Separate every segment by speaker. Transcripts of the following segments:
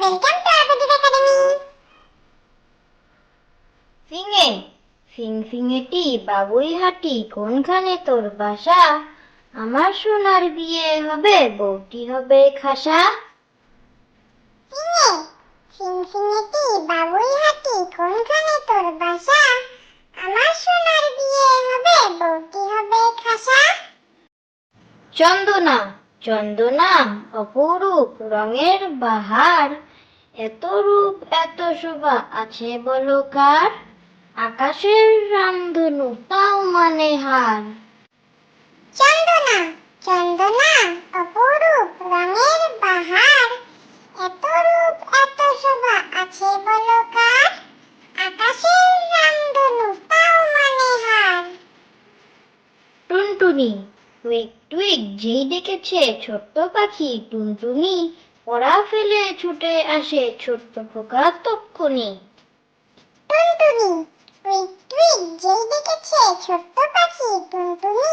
Speaker 1: Welcome to Abedul Academy.
Speaker 2: ফিঙে ফিং ফিঙেটি বাবুই হাটি কোনখানে তোর বাসা? আমার সোনার বিয়ে হবে বউটি হবে খাসা।
Speaker 1: বাবুই হাটি কোনখানে তোর বাসা? আমার সোনার বিয়ে হবে বউটি হবে খাসা।
Speaker 2: চন্দনা চন্দনা অপরূপ রঙের বাহার। এত রূপ এত শোভা আছে বলো কার? আকাশের রামধনু তাও মানে হার।
Speaker 1: চন্দনা চন্দনা অপরূপ রঙের বাহার। এত রূপ এত শোভা আছে বলো কার? আকাশের রামধনু তাও মানে হার।
Speaker 2: টুনটুনি টুইক টুইক যেই ডেকেছে ছোট্ট পাখি টুনটুনি। পড়া ফেলে ছুটে আসে ছোট্ট পোকা তক্ষুনি।
Speaker 1: টুনটুনি টুইক টুইক যেই দেখেছে ছোট্ট পাখি টুনটুনি।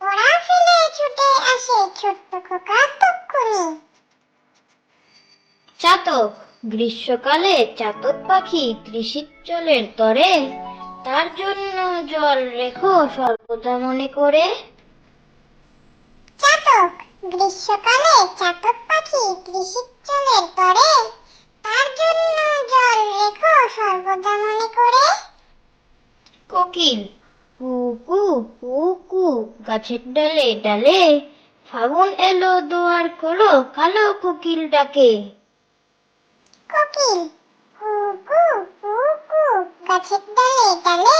Speaker 1: ওরা ফেলে ছুটে আসে ছোট্ট খোকা তক্ষুনি।
Speaker 2: চাতক গ্রীষ্মকালে চাতক পাখি ত্রিশিৎচলের তরে। তার জন্য জল রেখো সর্বদা মনে করে।
Speaker 1: চাতক গ্রীষ্মকালে চাতক পাখি কৃষিচলের তরে। তার জন্য জল রেখো সর্বদা মনে করে।
Speaker 2: কোকিল কু কু কু কু গাছের ডালে ডালে ফাগুন এলো দুয়ার খোলো কালো কোকিল ডাকে।
Speaker 1: কোকিল কু কু কু কু গাছের ডালে ডালে